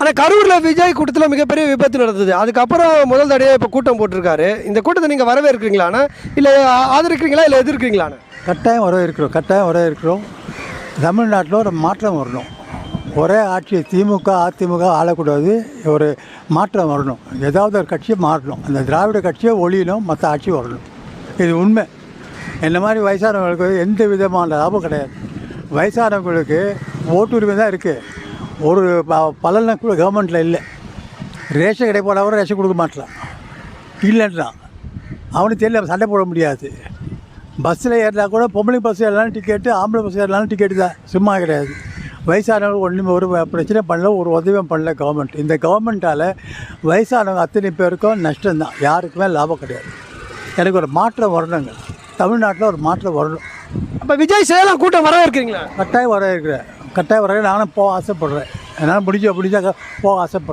ஆனால் கரூரில் விஜய் கூட்டத்தில் மிகப்பெரிய விபத்து நடந்தது. அதுக்கப்புறம் முதல் தடையாக இப்போ கூட்டம் போட்டிருக்காரு. இந்த கூட்டத்தை நீங்கள் வரவேற்கிறீங்களாண்ணா இல்லை ஆதரிக்கிறீங்களா இல்லை எதிர்க்கிறீங்களாண்ணா கட்டாயம் வரவே இருக்கிறோம் கட்டாயம் வரவே இருக்கிறோம் தமிழ்நாட்டில் ஒரு மாற்றம் வரணும். ஒரே ஆட்சி திமுக அதிமுக ஆளக்கூடாது. ஒரு மாற்றம் வரணும். ஏதாவது ஒரு கட்சியை மாறணும். அந்த திராவிட கட்சியை ஒழியணும் மற்ற ஆட்சி வரணும். இது உண்மை. என்ன மாதிரி வயசானவங்களுக்கு எந்த விதமான லாபம் கிடையாது. வயசானவங்களுக்கு ஓட்டுரிமை தான் இருக்குது ஒரு ப- பலனை கூட கவர்மெண்ட்டில் இல்லை. ரேஷன் கடை கூட ரேஷன் கொடுக்க மாட்டான் இல்லைன்றான் அவனுக்கு தெரியல சண்டை போட முடியாது. பஸ்ஸில் ஏறினா கூட பொம்பளை பஸ் ஏறலாம் டிக்கெட்டு ஆம்பளை பஸ் ஏறலாம் டிக்கெட்டு தான். சும்மா கிடையாது. வயசானவங்க ஒன்றுமே ஒரு பிரச்சனை பண்ணல ஒரு உதவியும் பண்ணல கவர்மெண்ட் இந்த கவர்மெண்ட்டால் வயசானவங்க அத்தனை பேருக்கும் நஷ்டம்தான் யாருக்குமே லாபம் கிடையாது. எனக்கு ஒரு மாற்றம் வரணுங்க. தமிழ்நாட்டில் ஒரு மாற்றம் வரணும். அப்போ விஜய் சேலம் கூட்டம் வரவேற்கிறீங்களா? கட்டாயம் வர இருக்கிறேன் கட்டாயம் வர நானும் போக ஆசைப்படுறேன். என்னால் முடிஞ்ச முடிஞ்சாக்க போக ஆசைப்படுறேன்